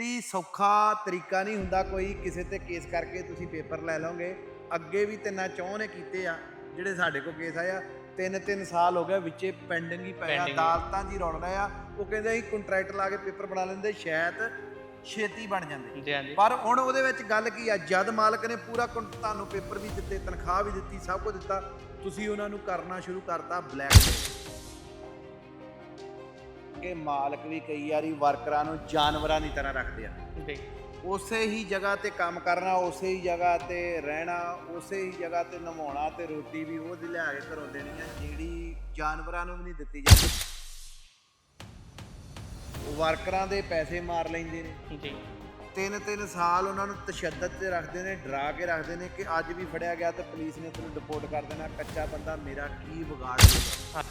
ਸਿੱਧੀ ਸੌਖਾ ਤਰੀਕਾ ਨਹੀਂ ਹੁੰਦਾ ਕੋਈ ਕਿਸੇ ਤੇ ਕੇਸ ਕਰਕੇ ਤੁਸੀਂ ਪੇਪਰ ਲੈ ਲਓਗੇ। ਅੱਗੇ ਵੀ ਤਿੰਨਾਂ ਚੌਂ ਨੇ ਕੀਤੇ ਆ ਜਿਹੜੇ ਸਾਡੇ ਕੋਲ ਕੇਸ ਆਇਆ ਤਿੰਨ ਤਿੰਨ ਸਾਲ ਹੋ ਗਏ ਵਿੱਚੇ ਪੈਂਡਿੰਗ ਹੀ ਪਿਆ Pending ਹੀ। ਅਦਾਲਤਾਂ ਹੀ ਰੁਲ ਰਹੇ ਆ। ਉਹ ਕਹਿੰਦੇ ਅਸੀਂ ਕੰਟਰੈਕਟ ਲਾ ਕੇ ਪੇਪਰ ਬਣਾ ਲੈਂਦੇ ਸ਼ਾਇਦ ਛੇਤੀ ਬਣ ਜਾਂਦੇ। ਜੀ ਹਾਂਜੀ ਪਰ ਹੁਣ ਉਹਦੇ ਵਿੱਚ ਗੱਲ ਕੀ ਆ ਜਦ ਮਾਲਕ ਨੇ ਪੂਰਾ ਕੁੰ- ਤੁਹਾਨੂੰ ਪੇਪਰ ਵੀ ਦਿੱਤੇ ਤਨਖਾਹ ਵੀ ਦਿੱਤੀ ਸਭ ਕੁਝ ਦਿੱਤਾ ਤੁਸੀਂ ਉਹਨਾਂ ਨੂੰ ਕਰਨਾ ਸ਼ੁਰੂ ਕਰਤਾ ਬਲੈਕ ਕਿ ਮਾਲਕ ਵੀ ਕਈ ਵਾਰੀ ਵਰਕਰਾਂ ਨੂੰ ਜਾਨਵਰਾਂ ਦੀ ਤਰ੍ਹਾਂ ਰੱਖਦੇ ਆ। ਉਸੇ ਹੀ ਜਗ੍ਹਾ ਤੇ ਕੰਮ ਕਰਨਾ ਉਸੇ ਹੀ ਜਗ੍ਹਾ ਤੇ ਰਹਿਣਾ ਉਸੇ ਹੀ ਜਗ੍ਹਾ ਤੇ ਨਵਾਉਣਾ ਤੇ ਰੋਟੀ ਵੀ ਉਹ ਦੀ ਲਿਆ ਕੇ ਘਰੋਂ ਦੇਣੀ ਆ ਜਿਹੜੀ ਜਾਨਵਰਾਂ ਨੂੰ ਵੀ ਨਹੀਂ ਦਿੱਤੀ ਜਾਂਦੀ। ਉਹ ਵਰਕਰਾਂ ਦੇ ਪੈਸੇ ਮਾਰ ਲੈਂਦੇ ਨੇ। ਜੀ। ਤਿੰਨ ਤਿੰਨ ਸਾਲ ਉਹਨਾਂ ਨੂੰ ਤਸ਼ੱਦਦ ਤੇ ਰੱਖਦੇ ਨੇ ਡਰਾ ਕੇ ਰੱਖਦੇ ਨੇ ਕਿ ਅੱਜ ਵੀ ਫੜਿਆ ਗਿਆ ਤਾਂ ਪੁਲਿਸ ਨੇ ਤੈਨੂੰ ਡਿਪੋਰਟ ਕਰ ਦੇਣਾ ਕੱਚਾ ਬੰਦਾ ਮੇਰਾ ਕੀ ਵਿਗਾੜ ਹਾਂ।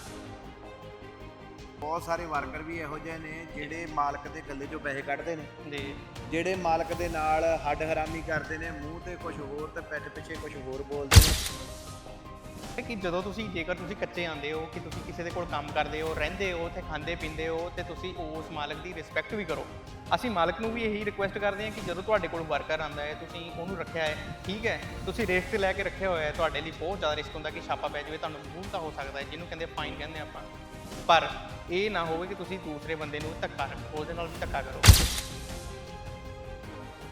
ਬਹੁਤ ਸਾਰੇ ਵਰਕਰ ਵੀ ਇਹੋ ਜਿਹੇ ਨੇ ਜਿਹੜੇ ਮਾਲਕ ਦੇ ਗੱਲੇ 'ਚੋਂ ਪੈਸੇ ਕੱਢਦੇ ਨੇ। ਜੀ। ਜਿਹੜੇ ਮਾਲਕ ਦੇ ਨਾਲ ਹੱਡ ਹਰਾਮੀ ਕਰਦੇ ਨੇ ਮੂੰਹ ਤੇ ਕੁਝ ਹੋਰ ਤੇ ਪਿੱਠ ਪਿੱਛੇ ਕੁਝ ਹੋਰ ਬੋਲਦੇ ਨੇ। ਕਿ ਜਦੋਂ ਤੁਸੀਂ ਜੇਕਰ ਤੁਸੀਂ ਕੱਚੇ ਆਂਦੇ ਹੋ ਕਿ ਤੁਸੀਂ ਕਿਸੇ ਦੇ ਕੋਲ ਕੰਮ ਕਰਦੇ ਹੋ ਰਹਿੰਦੇ ਹੋ ਤੇ ਖਾਂਦੇ ਪੀਂਦੇ ਹੋ ਤੇ ਤੁਸੀਂ ਉਸ ਮਾਲਕ ਦੀ ਰਿਸਪੈਕਟ ਵੀ ਕਰੋ। ਅਸੀਂ ਮਾਲਕ ਨੂੰ ਵੀ ਇਹੀ ਰਿਕੁਐਸਟ ਕਰਦੇ ਹਾਂ ਕਿ ਜਦੋਂ ਤੁਹਾਡੇ ਕੋਲ ਵਰਕਰ ਆਂਦਾ ਹੈ ਤੁਸੀਂ ਉਹਨੂੰ ਰੱਖਿਆ ਹੈ ਠੀਕ ਹੈ? ਤੁਸੀਂ ਰੇਸ ਤੇ ਲੈ ਕੇ ਰੱਖਿਆ ਹੋਇਆ ਹੈ ਤੁਹਾਡੇ ਲਈ ਬਹੁਤ ਜ਼ਿਆਦਾ ਰਿਸਕ ਹੁੰਦਾ ਕਿ ਛਾਪਾ ਪੈ ਜਾਵੇ ਤੁਹਾਨੂੰ ਮੂਲ ਤਾਂ ਹੋ ਸਕਦਾ ਹੈ ਜਿਹਨੂੰ ਕਹਿੰਦੇ ਫਾਈਨ ਕਹਿੰਦੇ ਆਪਾਂ। ਪਰ ਇਹ ਨਾ ਹੋਵੇ ਕਿ ਤੁਸੀਂ ਦੂਸਰੇ ਬੰਦੇ ਨੂੰ ਧੱਕਾ ਉਹਦੇ ਨਾਲ ਵੀ ਧੱਕਾ ਕਰੋ।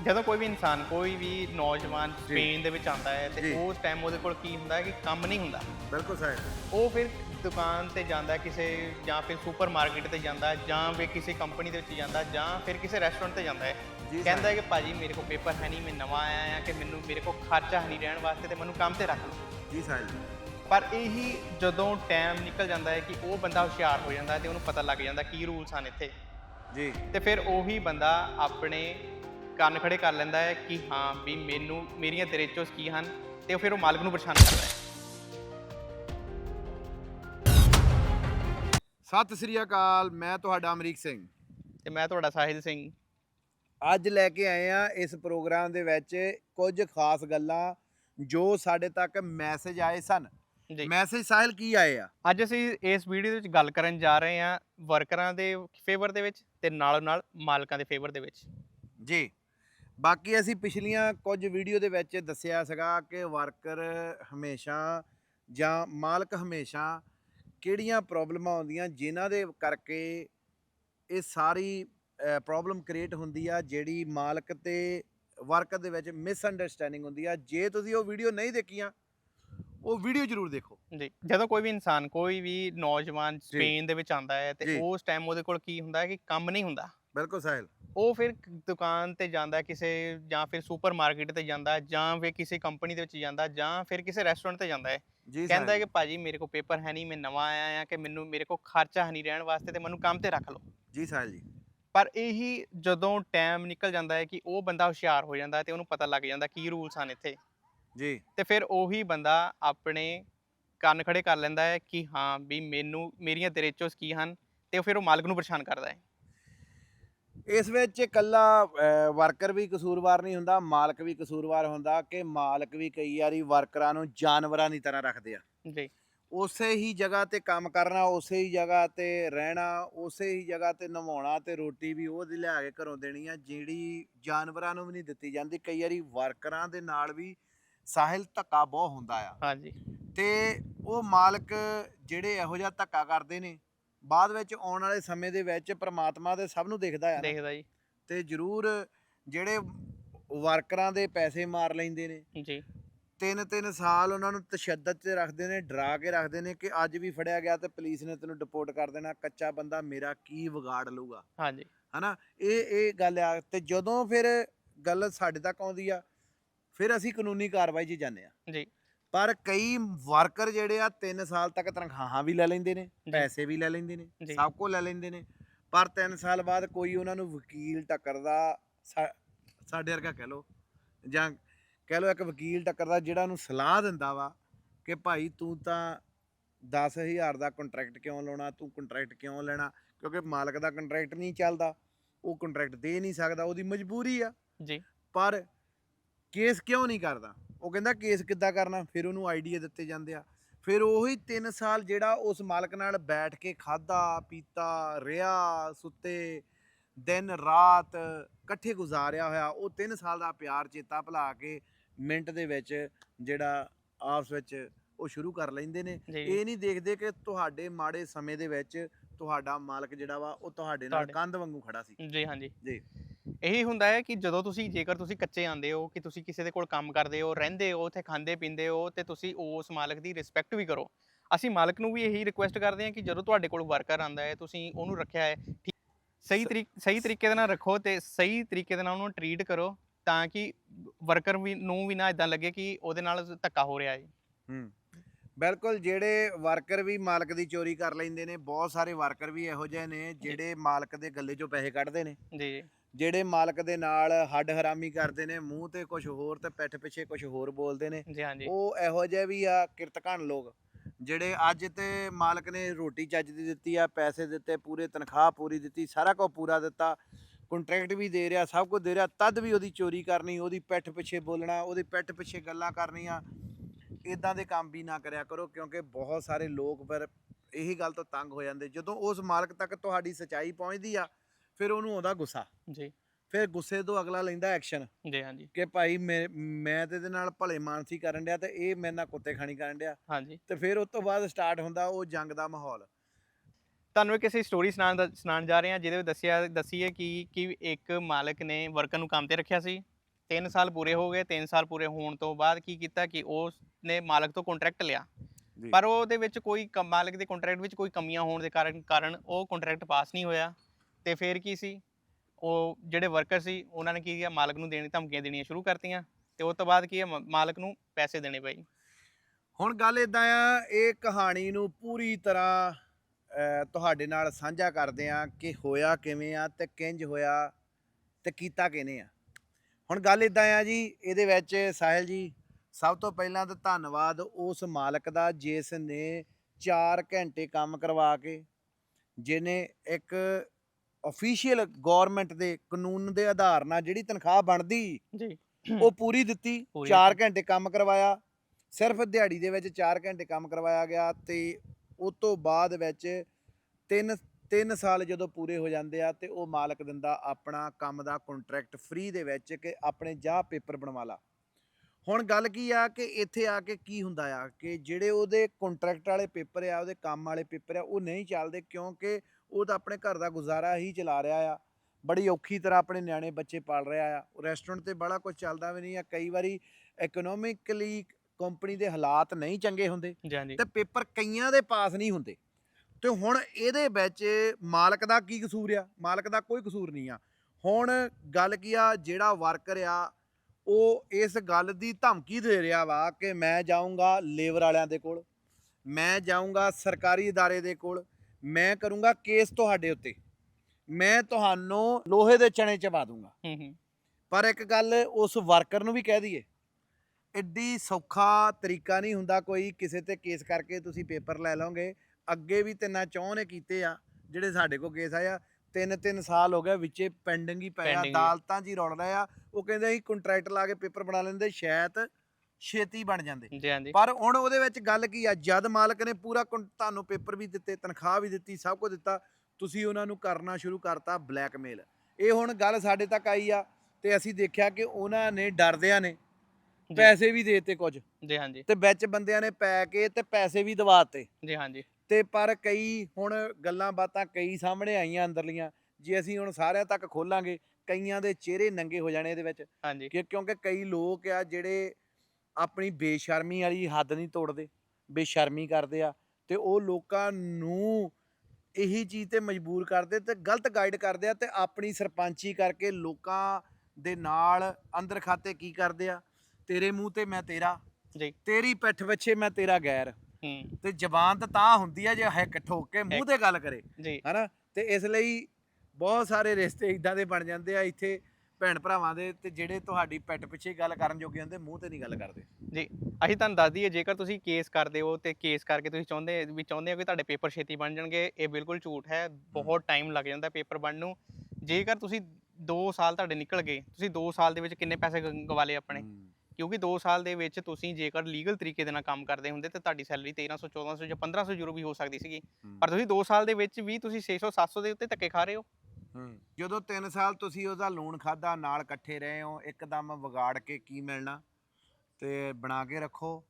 ਜਦੋਂ ਕੋਈ ਵੀ ਇਨਸਾਨ ਕੋਈ ਵੀ ਨੌਜਵਾਨ ਸਪੇਨ ਦੇ ਵਿੱਚ ਆਂਦਾ ਹੈ ਜੀ। ਤੇ ਉਸ ਟਾਈਮ ਉਹਦੇ ਕੋਲ ਕੀ ਹੁੰਦਾ ਹੈ ਕਿ ਕੰਮ ਨਹੀਂ ਹੁੰਦਾ। ਬਿਲਕੁਲ ਸਾਹਿਬ ਉਹ ਫਿਰ ਦੁਕਾਨ ਤੇ ਜਾਂਦਾ ਹੈ ਕਿਸੇ ਜਾਂ ਫਿਰ ਸੁਪਰ ਮਾਰਕੀਟ ਤੇ ਜਾਂਦਾ ਹੈ ਜਾਂ ਫਿਰ ਕਿਸੇ ਕੰਪਨੀ ਦੇ ਵਿੱਚ ਜਾਂਦਾ ਹੈ ਜਾਂ ਫਿਰ ਕਿਸੇ ਰੈਸਟੋਰੈਂਟ ਤੇ ਜਾਂਦਾ ਹੈ। ਜੀ ਕਹਿੰਦਾ ਹੈ ਕਿ ਭਾਜੀ ਮੇਰੇ ਕੋਲ ਪੇਪਰ ਹੈ ਨਹੀਂ ਮੈਂ ਨਵਾਂ ਆਇਆ ਹਾਂ ਕਿ ਮੈਨੂੰ ਮੇਰੇ ਕੋਲ ਖਰਚਾ ਹੈ ਨਹੀਂ ਰਹਿਣ ਵਾਸਤੇ ਤੇ ਮੈਨੂੰ ਕੰਮ ਤੇ ਰੱਖ ਲਓ। ਜੀ ਸਾਹਿਬ ਜੀ ਪਰ ਇਹੀ ਜਦੋਂ ਟਾਈਮ ਨਿਕਲ ਜਾਂਦਾ ਹੈ ਕਿ ਉਹ ਬੰਦਾ ਹੁਸ਼ਿਆਰ ਹੋ ਜਾਂਦਾ ਹੈ ਤੇ ਉਹਨੂੰ ਪਤਾ ਲੱਗ ਜਾਂਦਾ ਕੀ ਰੂਲਸ ਹਨ ਇੱਥੇ। ਜੀ। ਤੇ ਫਿਰ ਉਹੀ ਬੰਦਾ ਆਪਣੇ ਕੰਨ ਖੜੇ ਕਰ ਲੈਂਦਾ ਹੈ ਕਿ ਹਾਂ ਵੀ ਮੈਨੂੰ ਮੇਰੀਆਂ ਦਰੇਚੋਸ ਕੀ ਹਨ ਤੇ ਉਹ ਫਿਰ ਉਹ ਮਾਲਕ ਨੂੰ ਪਰੇਸ਼ਾਨ ਕਰਦਾ ਹੈ। ਸਤਿ ਸ੍ਰੀ ਅਕਾਲ ਮੈਂ ਤੁਹਾਡਾ ਅਮਰੀਕ ਸਿੰਘ। ਤੇ ਮੈਂ ਤੁਹਾਡਾ ਸਾਹਿਲ ਸਿੰਘ। ਅੱਜ ਲੈ ਕੇ ਆਏ ਆ ਇਸ ਪ੍ਰੋਗਰਾਮ ਦੇ ਵਿੱਚ ਕੁਝ ਖਾਸ ਗੱਲਾਂ ਜੋ ਸਾਡੇ ਤੱਕ ਮੈਸੇਜ ਆਏ ਸਨ। ਜੀ। ਮੈਸੇਜ ਸਾਹਿਲ ਕੀ ਆਏ ਆ? ਅੱਜ ਅਸੀਂ ਇਸ ਵੀਡੀਓ ਦੇ ਵਿੱਚ ਗੱਲ ਕਰਨ ਜਾ ਰਹੇ ਹਾਂ ਵਰਕਰਾਂ ਦੇ ਫੇਵਰ ਦੇ ਵਿੱਚ ਤੇ ਨਾਲੋਂ ਨਾਲ ਮਾਲਕਾਂ ਦੇ ਫੇਵਰ ਦੇ ਵਿੱਚ। ਜੀ। ਬਾਕੀ ਅਸੀਂ ਪਿਛਲੀਆਂ ਕੁਝ ਵੀਡੀਓ ਦੇ ਵਿੱਚ ਦੱਸਿਆ ਸੀਗਾ ਕਿ ਵਰਕਰ ਹਮੇਸ਼ਾ ਜਾਂ ਮਾਲਕ ਹਮੇਸ਼ਾ ਕਿਹੜੀਆਂ ਪ੍ਰੋਬਲਮਾਂ ਆਉਂਦੀਆਂ ਜਿਨ੍ਹਾਂ ਦੇ ਕਰਕੇ ਇਹ ਸਾਰੀ ਪ੍ਰੋਬਲਮ ਕ੍ਰੀਏਟ ਹੁੰਦੀ ਆ ਜਿਹੜੀ ਮਾਲਕ ਤੇ ਵਰਕਰ ਦੇ ਵਿੱਚ ਮਿਸਅੰਡਰਸਟੈਂਡਿੰਗ ਹੁੰਦੀ ਆ। ਜੇ ਤੁਸੀਂ ਉਹ ਵੀਡੀਓ ਨਹੀਂ ਦੇਖੀਆਂ ਉਹ ਵੀਡੀਓ ਜ਼ਰੂਰ ਦੇਖੋ। ਜੀ ਜਦੋਂ ਕੋਈ ਵੀ ਇਨਸਾਨ ਕੋਈ ਵੀ ਨੌਜਵਾਨ ਸਪੇਨ ਦੇ ਵਿੱਚ ਆਂਦਾ ਹੈ ਤੇ ਜੀ। ਉਸ ਟਾਈਮ ਉਹਦੇ ਕੋਲ ਕੀ ਹੁੰਦਾ ਹੈ ਕਿ ਕੰਮ ਨਹੀਂ ਹੁੰਦਾ। ਬਿਲਕੁਲ ਸਾਹਿਲ। ਉਹ ਫਿਰ ਦੁਕਾਨ ਤੇ ਜਾਂਦਾ ਕਿਸੇ ਜਾਂ ਫਿਰ ਸੁਪਰ ਮਾਰਕੀਟ ਤੇ ਜਾਂਦਾ ਜਾਂ ਫਿਰ ਕਿਸੇ ਕੰਪਨੀ ਦੇ ਵਿੱਚ ਜਾਂਦਾ ਜਾਂ ਫਿਰ ਕਿਸੇ ਰੈਸਟੋਰੈਂਟ ਤੇ ਜਾਂਦਾ ਹੈ। ਜੀ ਕਹਿੰਦਾ ਹੈ ਕਿ ਭਾਜੀ ਮੇਰੇ ਕੋਲ ਪੇਪਰ ਹੈ ਨਹੀਂ ਮੈਂ ਨਵਾਂ ਆਇਆ ਹਾਂ ਕਿ ਮੈਨੂੰ ਮੇਰੇ ਕੋਲ ਖਰਚਾ ਹੈ ਨਹੀਂ ਰਹਿਣ ਵਾਸਤੇ ਤੇ ਮੈਨੂੰ ਕੰਮ ਤੇ ਰੱਖ ਲਓ। ਜੀ ਸਾਹਿਲ ਜੀ। ਪਰ ਇਹੀ ਜਦੋਂ ਟਾਈਮ ਨਿਕਲ ਜਾਂਦਾ ਹੈ ਕਿ ਉਹ ਬੰਦਾ ਹੁਸ਼ਿਆਰ ਹੋ ਜਾਂਦਾ ਹੈ ਤੇ ਉਹਨੂੰ ਪਤਾ ਲੱਗ ਜਾਂਦਾ ਕੀ ਰੂਲਸ ਹਨ ਇੱਥੇ। ਜੀ। ਤੇ ਫਿਰ ਉਹੀ ਬੰਦਾ ਆਪਣੇ ਕੰਨ ਖੜੇ ਕਰ ਲੈਂਦਾ ਹੈ ਕਿ ਹਾਂ ਵੀ ਮੈਨੂੰ ਮੇਰੀਆਂ ਦਰੇਚੋਸ ਕੀ ਹਨ ਤੇ ਫਿਰ ਉਹ ਮਾਲਕ ਨੂੰ ਪਰੇਸ਼ਾਨ ਕਰਦਾ ਹੈ। ਇਸ ਵਿੱਚ ਇਕੱਲਾ ਵਰਕਰ ਵੀ ਕਸੂਰਵਾਰ ਨਹੀਂ ਹੁੰਦਾ ਮਾਲਕ ਵੀ ਕਸੂਰਵਾਰ ਹੁੰਦਾ ਕਿ ਮਾਲਕ ਵੀ ਕਈ ਵਾਰੀ ਵਰਕਰਾਂ ਨੂੰ ਜਾਨਵਰਾਂ ਦੀ ਤਰ੍ਹਾਂ ਰੱਖਦੇ ਆ। ਜੀ। ਉਸੇ ਹੀ ਜਗ੍ਹਾ ਤੇ ਕੰਮ ਕਰਨਾ ਉਸੇ ਹੀ ਜਗ੍ਹਾ ਤੇ ਰਹਿਣਾ ਉਸੇ ਹੀ ਜਗ੍ਹਾ ਤੇ ਨਵਾਉਣਾ ਤੇ ਰੋਟੀ ਵੀ ਉਹ ਦੀ ਲਿਆ ਕੇ ਘਰੋਂ ਦੇਣੀ ਆ ਜਿਹੜੀ ਜਾਨਵਰਾਂ ਨੂੰ ਵੀ ਨਹੀਂ ਦਿੱਤੀ ਜਾਂਦੀ ਕਈ ਵਾਰੀ ਵਰਕਰਾਂ ਦੇ ਨਾਲ ਵੀ ਸਾਹਿਲ ਧੱਕਾ ਬਹੁਤ ਹੁੰਦਾ ਆ। ਹਾਂਜੀ। ਤੇ ਉਹ ਮਾਲਕ ਜਿਹੜੇ ਇਹੋ ਜਿਹਾ ਧੱਕਾ ਕਰਦੇ ਨੇ ਬਾਅਦ ਵਿੱਚ ਆਉਣ ਵਾਲੇ ਸਮੇਂ ਦੇ ਵਿੱਚ ਪ੍ਰਮਾਤਮਾ ਦੇ ਸਭ ਨੂੰ ਦੇਖਦਾ ਆ ਨਾ। ਦੇਖਦਾ ਜੀ। ਤੇ ਜ਼ਰੂਰ ਜਿਹੜੇ ਵਰਕਰਾਂ ਦੇ ਪੈਸੇ ਮਾਰ ਲੈਂਦੇ ਨੇ। ਜੀ। ਤਿੰਨ ਤਿੰਨ ਸਾਲ ਉਹਨਾਂ ਨੂੰ ਤਸ਼ੱਦਦ ਤੇ ਰੱਖਦੇ ਨੇ ਡਰਾ ਕੇ ਰੱਖਦੇ ਨੇ ਕਿ ਅੱਜ ਵੀ ਫੜਿਆ ਗਿਆ ਤੇ ਪੁਲਿਸ ਨੇ ਤੈਨੂੰ ਡਿਪੋਰਟ ਕਰ ਦੇਣਾ ਕੱਚਾ ਬੰਦਾ ਮੇਰਾ ਕੀ ਵਿਗਾੜ ਲਊਗਾ। ਹਾਂਜੀ। ਹਨਾ? ਇਹ ਇਹ ਗੱਲ ਆ। ਤੇ ਜਦੋਂ ਫਿਰ ਗੱਲ ਸਾਡੇ ਤੱਕ ਆਉਂਦੀ ਆ ਫਿਰ ਅਸੀਂ ਕਾਨੂੰਨੀ ਕਾਰਵਾਈ 'ਚ ਜਾਂਦੇ ਆ ਜੀ। ਪਰ ਕਈ ਵਰਕਰ ਜਿਹੜੇ ਆ 3 ਸਾਲ ਤੱਕ ਤਨਖਾਹਾਂ ਵੀ ਲੈ ਲੈਂਦੇ ਨੇ। ਪੈਸੇ ਵੀ ਲੈ ਲੈਂਦੇ ਨੇ। ਸਭ ਕੁਝ ਲੈ ਲੈਂਦੇ ਨੇ। ਪਰ 3 ਸਾਲ ਬਾਅਦ ਕੋਈ ਉਹਨਾਂ ਨੂੰ ਵਕੀਲ ਟੱਕਰਦਾ ਸਾ- ਸਾਡੇ ਵਰਗਾ ਕਹਿ ਲੋ ਜਾਂ ਕਹਿ ਲੋ ਇੱਕ ਵਕੀਲ ਟੱਕਰਦਾ ਜਿਹੜਾ ਉਹਨੂੰ ਸਲਾਹ ਦਿੰਦਾ ਵਾ ਕਿ ਭਾਈ ਤੂੰ ਤਾਂ 10000 ਦਾ ਕੰਟਰੈਕਟ ਕਿਉਂ ਲਾਉਣਾ ਤੂੰ ਕੰਟਰੈਕਟ ਕਿਉਂ ਲੈਣਾ? ਕਿਉਂਕਿ ਮਾਲਕ ਦਾ ਕੰਟਰੈਕਟ ਨਹੀਂ ਚੱਲਦਾ ਉਹ ਕੰਟਰੈਕਟ ਦੇ ਨਹੀਂ ਸਕਦਾ ਉਹਦੀ ਮਜਬੂਰੀ ਆ। ਜੀ। ਪਰ ਕੇਸ ਕਿਉਂ ਨਹੀਂ ਕਰਦਾ? ਉਹ ਕਹਿੰਦਾ ਕੇਸ ਕਿੱਦਾਂ ਕਰਨਾ? ਫਿਰ ਉਹਨੂੰ ਆਈਡੀਆ ਦਿੱਤੇ ਜਾਂਦੇ ਆ। ਫਿਰ ਉਹੀ 3 ਸਾਲ ਜਿਹੜਾ ਉਸ ਮਾਲਕ ਨਾਲ ਬੈਠ ਕੇ ਖਾਦਾ ਪੀਤਾ ਰਿਆ ਸੁੱਤੇ ਦਿਨ ਰਾਤ ਇਕੱਠੇ ਗੁਜ਼ਾਰਿਆ ਹੋਇਆ ਉਹ 3 ਸਾਲ ਦਾ ਪਿਆਰ ਚੇਤਾ ਭੁਲਾ ਕੇ ਮਿੰਟ ਦੇ ਵਿੱਚ ਜਿਹੜਾ ਆਪਸ ਵਿੱਚ ਉਹ ਸ਼ੁਰੂ ਕਰ ਲੈਂਦੇ ਨੇ। ਇਹ ਨਹੀਂ ਦੇਖਦੇ ਕਿ ਤੁਹਾਡੇ ਮਾੜੇ ਸਮੇਂ ਦੇ ਵਿੱਚ ਤੁਹਾਡਾ ਮਾਲਕ ਜਿਹੜਾ ਵਾ ਉਹ ਤੁਹਾਡੇ ਨਾਲ ਕੰਧ ਵਾਂਗੂ ਖੜਾ ਸੀ। ਜੀ ਹਾਂਜੀ। ਜੀ। ਇਹੀ ਹੁੰਦਾ ਹੈ ਕਿ ਜਦੋਂ ਤੁਸੀਂ ਜੇਕਰ ਤੁਸੀਂ ਕੱਚੇ ਆਂਦੇ ਹੋ ਕਿ ਤੁਸੀਂ ਕਿਸੇ ਦੇ ਕੋਲ ਕੰਮ ਕਰਦੇ ਹੋ ਰਹਿੰਦੇ ਹੋ ਉੱਥੇ ਖਾਂਦੇ ਪੀਂਦੇ ਹੋ ਤੇ ਤੁਸੀਂ ਉਸ ਮਾਲਕ ਦੀ ਰਿਸਪੈਕਟ ਵੀ ਕਰੋ। ਅਸੀਂ ਮਾਲਕ ਨੂੰ ਵੀ ਇਹੀ ਰਿਕੁਐਸਟ ਕਰਦੇ ਹਾਂ ਕਿ ਜਦੋਂ ਤੁਹਾਡੇ ਕੋਲ ਵਰਕਰ ਆਂਦਾ ਹੈ ਤੁਸੀਂ ਉਹਨੂੰ ਰੱਖਿਆ ਹੈ ਠੀਕ ਸਹੀ ਤਰੀਕ ਸਹੀ ਤਰੀਕੇ ਦੇ ਨਾਲ ਰੱਖੋ ਤੇ ਸਹੀ ਤਰੀਕੇ ਦੇ ਨਾਲ ਉਹਨੂੰ ਟਰੀਟ ਕਰੋ ਤਾਂ ਕਿ ਵਰਕਰ ਵੀ ਨੂੰ ਵੀ ਨਾ ਇਦਾਂ ਲੱਗੇ ਕਿ ਉਹਦੇ ਨਾਲ ਧੱਕਾ ਹੋ ਰਿਹਾ ਹੈ। ਹੂੰ। ਬਿਲਕੁਲ ਜਿਹੜੇ ਵਰਕਰ ਵੀ ਮਾਲਕ ਦੀ ਚੋਰੀ ਕਰ ਲੈਂਦੇ ਨੇ ਬਹੁਤ ਸਾਰੇ ਵਰਕਰ ਵੀ ਇਹੋ ਜਿਹੇ ਨੇ ਜਿਹੜੇ ਮਾਲਕ ਦੇ ਗੱਲੇ 'ਚੋਂ ਪੈਸੇ ਕੱਢਦੇ ਨੇ। ਜੀ। ਜਿਹੜੇ ਮਾਲਕ ਦੇ ਨਾਲ ਹੱਡ ਹਰਾਮੀ ਕਰਦੇ ਨੇ ਮੂੰਹ ਤੇ ਕੁਝ ਹੋਰ ਤੇ ਪਿੱਠ ਪਿੱਛੇ ਕੁਝ ਹੋਰ ਬੋਲਦੇ ਨੇ ਜੀ ਹਾਂਜੀ। ਉਹ ਇਹੋ ਜਿਹੇ ਵੀ ਆ ਕਿਰਤਕਣ ਲੋਕ ਜਿਹੜੇ ਅੱਜ ਤੇ ਮਾਲਕ ਨੇ ਰੋਟੀ ਚੱਜ ਦੀ ਦਿੱਤੀ ਆ ਪੈਸੇ ਦਿੱਤੇ ਪੂਰੇ ਤਨਖਾਹ ਪੂਰੀ ਦਿੱਤੀ ਸਾਰਾ ਕੁਝ ਪੂਰਾ ਦਿੱਤਾ ਕੰਟਰੈਕਟ ਵੀ ਦੇ ਰਿਹਾ ਸਭ ਕੁਝ ਦੇ ਰਿਹਾ ਤਦ ਵੀ ਉਹਦੀ ਚੋਰੀ ਕਰਨੀ ਉਹਦੀ ਪਿੱਠ ਪਿੱਛੇ ਬੋਲਣਾ ਉਹਦੀ ਪਿੱਠ ਪਿੱਛੇ ਗੱਲਾਂ ਕਰਨੀਆਂ ਇਦਾਂ ਦੇ ਕੰਮ ਵੀ ਨਾ ਕਰਿਆ ਕਰੋ ਕਿਉਂਕਿ ਬਹੁਤ ਸਾਰੇ ਲੋਕ ਫਿਰ ਇਹੀ ਗੱਲ ਤੋਂ ਤੰਗ ਹੋ ਜਾਂਦੇ ਜਦੋਂ ਉਸ ਮਾਲਕ ਤੱਕ ਤੁਹਾਡੀ ਸਚਾਈ ਪਹੁੰਚਦੀ ਆ ਫਿਰ ਉਹਨੂੰ ਆਉਂਦਾ ਗੁੱਸਾ। ਜੀ। ਫਿਰ ਗੁੱਸੇ ਤੋਂ ਅਗਲਾ ਲੈਂਦਾ ਐਕਸ਼ਨ ਜੀ ਹਾਂਜੀ। ਕਿ ਭਾਈ ਮੈਂ ਮੈਂ ਤੇ ਇਹਦੇ ਨਾਲ ਭਲੇ ਮਾਨਸੀ ਕਰਨ ਡਿਆ ਤੇ ਇਹ ਮੇਰੇ ਨਾਲ ਕੁੱਤੇ ਖਾਣੀ ਕਰਨ ਡਿਆ। ਹਾਂਜੀ। ਤੇ ਫਿਰ ਉਸ ਤੋਂ ਬਾਅਦ ਸਟਾਰਟ ਹੁੰਦਾ ਉਹ ਜੰਗ ਦਾ ਮਾਹੌਲ। ਤੁਹਾਨੂੰ ਇੱਕ ਕਿਸੇ ਸਟੋਰੀ ਸੁਣਾਉਣ ਦਾ ਸੁਣਾਉਣ ਜਾ ਰਹੇ ਹਾਂ ਜਿਹਦੇ ਵਿੱਚ ਦੱਸਿਆ ਦੱਸੀਏ ਕਿ ਕਿ ਇੱਕ ਮਾਲਕ ਨੇ ਵਰਕਰ ਨੂੰ ਕੰਮ ਤੇ ਰੱਖਿਆ ਸੀ। 3 ਸਾਲ ਪੂਰੇ ਹੋ ਗਏ 3 ਸਾਲ ਪੂਰੇ ਹੋਣ ਤੋਂ ਬਾਅਦ ਕੀ ਕੀਤਾ ਕਿ ਉਸ ਨੇ ਮਾਲਕ ਤੋਂ ਕੰਟਰੈਕਟ ਲਿਆ। ਜੀ। ਪਰ ਉਹਦੇ ਵਿੱਚ ਕੋਈ ਕ- ਮਾਲਕ ਦੇ ਕੰਟਰੈਕਟ ਵਿੱਚ ਕੋਈ ਕਮੀਆਂ ਹੋਣ ਦੇ ਕਾਰਨ ਕਾਰਨ ਉਹ ਕੰਟਰੈਕਟ ਪਾਸ ਨਹੀਂ ਹੋਇਆ। ਤੇ ਫਿਰ ਕੀ ਸੀ? ਉਹ ਜਿਹੜੇ ਵਰਕਰ ਸੀ ਉਹਨਾਂ ਨੇ ਕੀ ਕੀਤਾ ਮਾਲਕ ਨੂੰ ਦੇਣੀ ਧਮਕੀਆਂ ਦੇਣੀਆਂ ਸ਼ੁਰੂ ਕਰਤੀਆਂ ਤੇ ਉਸ ਤੋਂ ਬਾਅਦ ਕੀ ਹੈ ਮ- ਮਾਲਕ ਨੂੰ ਪੈਸੇ ਦੇਣੇ ਪਏ। ਹੁਣ ਗੱਲ ਇਦਾਂ ਆ ਇਹ ਕਹਾਣੀ ਨੂੰ ਪੂਰੀ ਤਰ੍ਹਾਂ ਅਹ, ਤੁਹਾਡੇ ਨਾਲ ਸਾਂਝਾ ਕਰਦੇ ਆ ਕਿ ਹੋਇਆ ਕਿਵੇਂ ਆ ਤੇ ਕਿੰਜ ਹੋਇਆ ਤੇ ਕੀਤਾ ਕਿਨੇ ਆ। ਹੁਣ ਗੱਲ ਇਦਾਂ ਆ ਜੀ ਇਹਦੇ ਵਿੱਚ ਸਾਹਿਲ ਜੀ ਸਭ ਤੋਂ ਪਹਿਲਾਂ ਤਾਂ ਧੰਨਵਾਦ ਉਸ ਮਾਲਕ ਦਾ ਜਿਸ ਨੇ 4 ਘੰਟੇ ਕੰਮ ਕਰਵਾ ਕੇ ਜਿਹਨੇ ਇੱਕ ਅਫੀਸ਼ੀਅਲ ਗਵਰਨਮੈਂਟ ਦੇ ਕਾਨੂੰਨ ਦੇ ਆਧਾਰ ਨਾਲ ਜਿਹੜੀ ਤਨਖਾਹ ਬਣਦੀ ਜੀ। ਉਹ ਪੂਰੀ ਦਿੱਤੀ ਪੂਰੀ 4 ਘੰਟੇ ਕੰਮ ਕਰਵਾਇਆ ਸਿਰਫ ਦਿਹਾੜੀ ਦੇ ਵਿੱਚ 4 ਘੰਟੇ ਕੰਮ ਕਰਵਾਇਆ ਗਿਆ ਤੇ ਉਸ ਤੋਂ ਬਾਅਦ ਵਿੱਚ 3 3 ਸਾਲ ਜਦੋਂ ਪੂਰੇ ਹੋ ਜਾਂਦੇ ਆ ਤੇ ਉਹ ਮਾਲਕ ਦਿੰਦਾ ਆਪਣਾ ਕੰਮ ਦਾ ਕੰਟਰੈਕਟ ਫ੍ਰੀ ਦੇ ਵਿੱਚ ਕਿ ਆਪਣੇ ਜਾ ਪੇਪਰ ਬਣਵਾ ਲਾ। ਹੁਣ ਗੱਲ ਕੀ ਆ ਕਿ ਇੱਥੇ ਆ ਕੇ ਕੀ ਹੁੰਦਾ ਆ ਕਿ ਜਿਹੜੇ ਉਹਦੇ ਕੰਟਰੈਕਟ ਵਾਲੇ ਪੇਪਰ ਆ ਉਹਦੇ ਕੰਮ ਵਾਲੇ ਪੇਪਰ ਆ ਉਹ ਨਹੀਂ ਚੱਲਦੇ ਕਿਉਂਕਿ ਉਹ ਤਾਂ ਆਪਣੇ ਘਰ ਦਾ ਗੁਜ਼ਾਰਾ ਹੀ ਚਲਾ ਰਿਹਾ ਆ ਬੜੀ ਔਖੀ ਤਰ੍ਹਾਂ ਆਪਣੇ ਨਿਆਣੇ ਬੱਚੇ ਪਾਲ ਰਿਹਾ ਆ ਰੈਸਟੋਰੈਂਟ ਤੇ ਬੜਾ ਕੁਝ ਚੱਲਦਾ ਵੀ ਨਹੀਂ ਆ ਕਈ ਵਾਰੀ ਇਕਨੋਮਿਕਲੀ ਕੰਪਨੀ ਦੇ ਹਾਲਾਤ ਨਹੀਂ ਚੰਗੇ ਹੁੰਦੇ ਜੀ ਹਾਂਜੀ ਤੇ ਪੇਪਰ ਕਈਆਂ ਦੇ ਪਾਸ ਨਹੀਂ ਹੁੰਦੇ ਤੇ ਹੁਣ ਇਹਦੇ ਵਿੱਚ ਮਾਲਕ ਦਾ ਕੀ ਕਸੂਰ ਆ ਮਾਲਕ ਦਾ ਕੋਈ ਕਸੂਰ ਨਹੀਂ ਆ ਹੁਣ ਗੱਲ ਕੀ ਆ ਜਿਹੜਾ ਵਰਕਰ ਆ ਉਹ ਇਸ ਗੱਲ ਦੀ ਧਮਕੀ ਦੇ ਰਿਹਾ ਵਾ ਕਿ ਮੈਂ ਜਾਊਂਗਾ ਲੇਬਰ ਵਾਲਿਆਂ ਦੇ ਕੋਲ ਮੈਂ ਜਾਊਂਗਾ ਸਰਕਾਰੀ ادارے ਦੇ ਕੋਲ ਮੈਂ ਕਰੂੰਗਾ ਕੇਸ ਤੁਹਾਡੇ ਉੱਤੇ। ਮੈਂ ਤੁਹਾਨੂੰ ਲੋਹੇ ਦੇ ਚਣੇ ਚਬਾ ਦੂੰਗਾ। ਹੂੰ ਪਰ ਇੱਕ ਗੱਲ ਉਸ ਵਰਕਰ ਨੂੰ ਵੀ ਕਹਿ ਦਈਏ ਐਡੀ ਸੌਖਾ ਤਰੀਕਾ ਨਹੀਂ ਹੁੰਦਾ ਕੋਈ ਕਿਸੇ ਤੇ ਕੇਸ ਕਰਕੇ ਤੁਸੀਂ ਪੇਪਰ ਲੈ ਲਓਗੇ। ਅੱਗੇ ਵੀ ਤਿੰਨਾਂ ਚੌਂ ਨੇ ਕੀਤੇ ਆ ਜਿਹੜੇ ਸਾਡੇ ਕੋਲ ਕੇਸ ਆਇਆ ਤਿੰਨ ਤਿੰਨ ਸਾਲ ਹੋ ਗਏ ਵਿੱਚੇ ਪੈਂਡਿੰਗ ਹੀ ਪਿਆ Pending ਹੀ। ਅਦਾਲਤਾਂ 'ਚ ਹੀ ਰੁਲ ਰਹੇ ਆ। ਉਹ ਕਹਿੰਦੇ ਅਸੀਂ ਕੰਟਰੈਕਟ ਲਾ ਕੇ ਪੇਪਰ ਬਣਾ ਲੈਂਦੇ ਸ਼ਾਇਦ ਛੇਤੀ ਬਣ ਜਾਂਦੇ। ਜੀ ਹਾਂਜੀ। ਪਰ ਹੁਣ ਉਹਦੇ ਵਿੱਚ ਗੱਲ ਕੀ ਆ? ਜਦ ਮਾਲਕ ਨੇ ਪੂਰਾ ਕੰ- ਤੁਹਾਨੂੰ ਪੇਪਰ ਵੀ ਦਿੱਤੇ ਤਨਖਾਹ ਵੀ ਦਿੱਤੀ ਸਭ ਕੁਝ ਦਿੱਤਾ ਤੁਸੀਂ ਉਹਨਾਂ ਨੂੰ ਕਰਨਾ ਸ਼ੁਰੂ ਕਰਤਾ ਬਲੈਕਮੇਲ। ਇਹ ਹੁਣ ਗੱਲ ਸਾਡੇ ਤੱਕ ਆਈ ਆ ਤੇ ਅਸੀਂ ਦੇਖਿਆ ਕਿ ਉਹਨਾਂ ਨੇ ਡਰਦਿਆਂ ਨੇ ਜੀ। ਪੈਸੇ ਵੀ ਦੇਤੇ ਕੁਝ। ਜੀ ਹਾਂਜੀ। ਤੇ ਵਿੱਚ ਬੰਦਿਆਂ ਨੇ ਪੈ ਕੇ ਤੇ ਪੈਸੇ ਵੀ ਦਵਾਤੇ ਜੀ ਹਾਂਜੀ। ਤੇ ਪਰ ਕਈ ਹੁਣ ਗੱਲਾਂ ਬਾਤਾਂ ਕਈ ਸਾਹਮਣੇ ਆਈਆਂ ਅੰਦਰਲੀਆਂ ਜੇ ਅਸੀਂ ਹੁਣ ਸਾਰਿਆਂ ਤੱਕ ਖੋਲਾਂਗੇ ਕਈਆਂ ਦੇ ਚਿਹਰੇ ਨੰਗੇ ਹੋ ਜਾਣੇ ਇਹਦੇ ਵਿੱਚ। ਹਾਂਜੀ। ਕਿ ਕਿਉਂਕਿ ਕਈ ਲੋਕ ਆ ਜਿਹੜੇ ਆਪਣੀ ਬੇਸ਼ਰਮੀ ਵਾਲੀ ਹੱਦ ਨਹੀਂ ਤੋੜਦੇ ਬੇਸ਼ਰਮੀ ਕਰਦੇ ਆ ਤੇ ਉਹ ਲੋਕਾਂ ਨੂੰ ਇਹੀ ਚੀਜ਼ ਤੇ ਮਜਬੂਰ ਕਰਦੇ ਤੇ ਗਲਤ ਗਾਈਡ ਕਰਦੇ ਆ ਤੇ ਆਪਣੀ ਸਰਪੰਚੀ ਕਰਕੇ ਲੋਕਾਂ ਦੇ ਨਾਲ ਅੰਦਰ ਖਾਤੇ ਕੀ ਕਰਦੇ ਆ? ਤੇਰੇ ਮੂੰਹ ਤੇ ਮੈਂ ਤੇਰਾ ਜੀ। ਤੇਰੀ ਪਿੱਠ ਪਿੱਛੇ ਮੈਂ ਤੇਰਾ ਗੈਰ। ਹੂੰ। ਤੇ ਜ਼ਬਾਨ ਤਾਂ ਤਾਂ ਹੁੰਦੀ ਆ ਜੇ ਹੈ ਠੋਕ ਕੇ ਮੂੰਹ ਤੇ ਗੱਲ ਕਰੇ ਜੀ। ਹਨਾ? ਤੇ ਇਸ ਲਈ ਬਹੁਤ ਸਾਰੇ ਰਿਸ਼ਤੇ ਇਦਾਂ ਦੇ ਬਣ ਜਾਂਦੇ ਆ ਇੱਥੇ ਭੈਣ ਭਰਾਵਾਂ ਦੇ ਤੇ ਜਿਹੜੇ ਤੁਹਾਡੀ ਪਿੱਠ ਪਿੱਛੇ ਗੱਲ ਕਰਨ ਜੋਗੇ ਹੁੰਦੇ ਮੂੰਹ ਤੇ ਨਹੀਂ ਗੱਲ ਕਰਦੇ। ਜੀ ਅਸੀਂ ਤੁਹਾਨੂੰ ਦੱਸ ਦਈਏ ਜੇਕਰ ਤੁਸੀਂ ਕੇਸ ਕਰਦੇ ਹੋ ਤੇ ਕੇਸ ਕਰਕੇ ਤੁਸੀਂ ਚਾਹੁੰਦੇ ਵੀ ਚਾਹੁੰਦੇ ਹੋ ਕਿ ਤੁਹਾਡੇ ਪੇਪਰ ਛੇਤੀ ਬਣ ਜਾਣਗੇ ਇਹ ਬਿਲਕੁਲ ਝੂਠ ਹੈ ਬਹੁਤ ਟਾਈਮ ਲੱਗ ਜਾਂਦਾ ਪੇਪਰ ਬਣਨ ਨੂੰ। ਜੇਕਰ ਤੁਸੀਂ 2 ਸਾਲ ਤੁਹਾਡੇ ਨਿਕਲ ਗਏ ਤੁਸੀਂ 2 ਸਾਲ ਦੇ ਵਿੱਚ ਕਿੰਨੇ ਪੈਸੇ ਗਵਾ ਲਏ ਆਪਣੇ? ਕਿਉਂਕਿ 2 ਸਾਲ ਦੇ ਵਿੱਚ ਤੁਸੀਂ ਜੇਕਰ ਲੀਗਲ ਤਰੀਕੇ ਦੇ ਨਾਲ ਕੰਮ ਕਰਦੇ ਹੁੰਦੇ ਤੇ ਤੁਹਾਡੀ ਸੈਲਰੀ 1300 1400 ਜਾਂ 1500 ਯੂਰੋ ਵੀ ਹੋ ਸਕਦੀ ਸੀਗੀ। ਪਰ ਤੁਸੀਂ 2 ਸਾਲ ਦੇ ਵਿੱਚ ਵੀ ਤੁਸੀਂ 600 700 ਦੇ ਉੱਤੇ ਧੱਕੇ ਖਾ ਰਹੇ ਹੋ। ਜਦੋਂ 3 ਸਾਲ ਤੁਸੀਂ ਉਹਦਾ ਲੂਣ ਖਾਦਾ ਨਾਲ ਇਕੱਠੇ ਰਹੇ ਹੋ ਇੱਕਦਮ ਵਿਗਾੜ ਕੇ ਕੀ ਮਿਲਣਾ? ਤੇ ਬਣਾ ਕੇ ਰੱਖੋ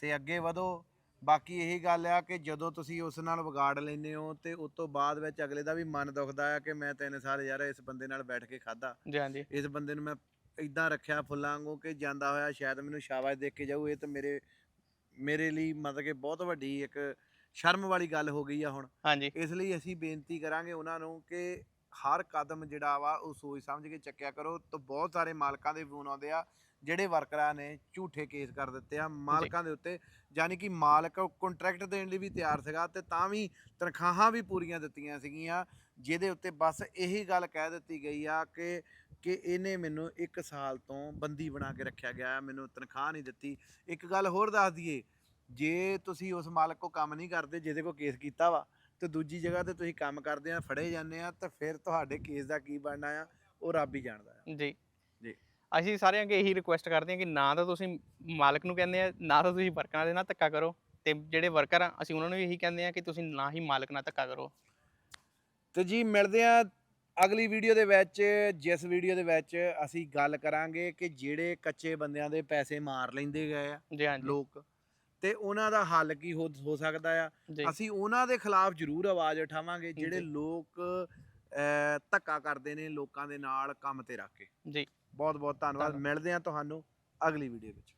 ਤੇ ਅੱਗੇ ਵਧੋ। ਬਾਕੀ ਇਹੀ ਗੱਲ ਆ ਕਿ ਜਦੋਂ ਤੁਸੀਂ ਉਸ ਨਾਲ ਵਿਗਾੜ ਲੈਂਦੇ ਹੋ ਤੇ ਉਸ ਤੋਂ ਬਾਅਦ ਵਿੱਚ ਅਗਲੇ ਦਾ ਵੀ ਮਨ ਦੁਖਦਾ ਆ ਕਿ ਮੈਂ 3 ਸਾਲ ਯਾਰ ਇਸ ਬੰਦੇ ਨਾਲ ਬੈਠ ਕੇ ਖਾਦਾ ਜੀ ਹਾਂਜੀ ਇਸ ਬੰਦੇ ਨੂੰ ਮੈਂ ਇਦਾਂ ਰੱਖਿਆ ਫੁੱਲਾਂ ਵਾਂਗੂ ਕਿ ਜਾਂਦਾ ਹੋਇਆ ਸ਼ਾਇਦ ਮੈਨੂੰ ਸ਼ਾਬਾਸ਼ ਦੇ ਕੇ ਜਾਊ। ਇਹ ਤਾਂ ਮੇਰੇ ਮੇਰੇ ਲਈ ਮਤਲਬ ਕਿ ਬਹੁਤ ਵੱਡੀ ਇੱਕ ਸ਼ਰਮ ਵਾਲੀ ਗੱਲ ਹੋ ਗਈ ਆ ਹੁਣ। ਹਾਂਜੀ ਇਸ ਲਈ ਅਸੀਂ ਬੇਨਤੀ ਕਰਾਂਗੇ ਉਹਨਾਂ ਨੂੰ ਕਿ ਹਰ ਕਦਮ ਜਿਹੜਾ ਵਾ ਉਹ ਸੋਚ ਸਮਝ ਕੇ ਚੱਕਿਆ ਕਰੋ ਤਾਂ ਬਹੁਤ ਸਾਰੇ ਮਾਲਕਾਂ ਦੇ ਫੋਨ ਆਉਂਦੇ ਆ ਜਿਹੜੇ ਵਰਕਰਾਂ ਨੇ ਝੂਠੇ ਕੇਸ ਕਰ ਦਿੱਤੇ ਆ। ਮਾਲਕਾਂ ਦੇ ਉੱਤੇ ਯਾਨੀ ਕਿ ਮਾਲਕ ਕੰਟਰੈਕਟ ਦੇਣ ਲਈ ਵੀ ਤਿਆਰ ਸੀਗਾ ਤੇ ਤਾਂ ਵੀ ਤਨਖਾਹਾਂ ਵੀ ਪੂਰੀਆਂ ਦਿੱਤੀਆਂ ਸੀਗੀਆਂ ਜਿਹਦੇ ਉੱਤੇ ਬਸ ਇਹੀ ਗੱਲ ਕਹਿ ਦਿੱਤੀ ਗਈ ਆ ਕਿ ਕਿ ਇਹਨੇ ਮੈਨੂੰ 1 ਸਾਲ ਤੋਂ ਬੰਦੀ ਬਣਾ ਕੇ ਰੱਖਿਆ ਗਿਆ ਮੈਨੂੰ ਤਨਖਾਹ ਨਹੀਂ ਦਿੱਤੀ। ਇੱਕ ਗੱਲ ਹੋਰ ਦੱਸ ਦਈਏ ਜੇ ਤੁਸੀਂ ਉਸ ਮਾਲਕ ਕੋ ਕੰਮ ਨਹੀਂ ਕਰਦੇ ਜਿਹਦੇ ਕੋ ਕੇਸ ਕੀਤਾ ਵਾ ਤੇ ਦੂਜੀ ਜਗ੍ਹਾ ਤੇ ਤੁਸੀਂ ਕੰਮ ਕਰਦੇ ਆ ਫੜੇ ਜਾਂਦੇ ਆ ਤਾਂ ਫਿਰ ਤੁਹਾਡੇ ਕੇਸ ਦਾ ਕੀ ਬਣਨਾ ਆ ਉਹ ਰੱਬ ਹੀ ਜਾਣਦਾ ਆ। ਜੀ। ਜੀ। ਅਸੀਂ ਸਾਰਿਆਂ ਅੱਗੇ ਇਹੀ ਰਿਕੁਐਸਟ ਕਰਦੇ ਹਾਂ ਕਿ ਨਾ ਤਾਂ ਤੁਸੀਂ ਮਾਲਕ ਨੂੰ ਕਹਿੰਦੇ ਆ ਨਾ ਤਾਂ ਤੁਸੀਂ ਵਰਕਰਾਂ ਦੇ ਨਾਲ ਧੱਕਾ ਕਰੋ ਤੇ ਜਿਹੜੇ ਵਰਕਰ ਆ ਅਸੀਂ ਉਹਨਾਂ ਨੂੰ ਵੀ ਇਹੀ ਕਹਿੰਦੇ ਆ ਕਿ ਤੁਸੀਂ ਨਾ ਹੀ ਮਾਲਕ ਨਾਲ ਧੱਕਾ ਕਰੋ। ਤੇ ਜੀ ਮਿਲਦੇ ਆ ਅਗਲੀ ਵੀਡੀਓ ਦੇ ਵਿੱਚ ਜਿਸ ਵੀਡੀਓ ਦੇ ਵਿੱਚ ਅਸੀਂ ਗੱਲ ਕਰਾਂਗੇ ਕਿ ਜਿਹੜੇ ਕੱਚੇ ਬੰਦਿਆਂ ਦੇ ਪੈਸੇ ਮਾਰ ਲੈਂਦੇ ਗਏ ਆ ਜੀ ਹਾਂਜੀ। ਲੋਕ। ਤੇ ਉਹਨਾਂ ਦਾ ਹੱਲ ਕੀ ਹੋ ਹੋ ਸਕਦਾ ਆ? ਜੀ। ਅਸੀਂ ਉਹਨਾਂ ਦੇ ਖਿਲਾਫ ਜ਼ਰੂਰ ਆਵਾਜ਼ ਉਠਾਵਾਂਗੇ ਜਿਹੜੇ ਜੀ। ਲੋਕ ਅਹ, ਧੱਕਾ ਕਰਦੇ ਨੇ ਲੋਕਾਂ ਦੇ ਨਾਲ ਕੰਮ ਤੇ ਰੱਖ ਕੇ। ਜੀ। ਬਹੁਤ ਬਹੁਤ ਧੰਨਵਾਦ। ਧੰਨਵਾਦ। ਮਿਲਦੇ ਆ ਤੁਹਾਨੂੰ ਅਗਲੀ ਵੀਡੀਓ ਵਿੱਚ।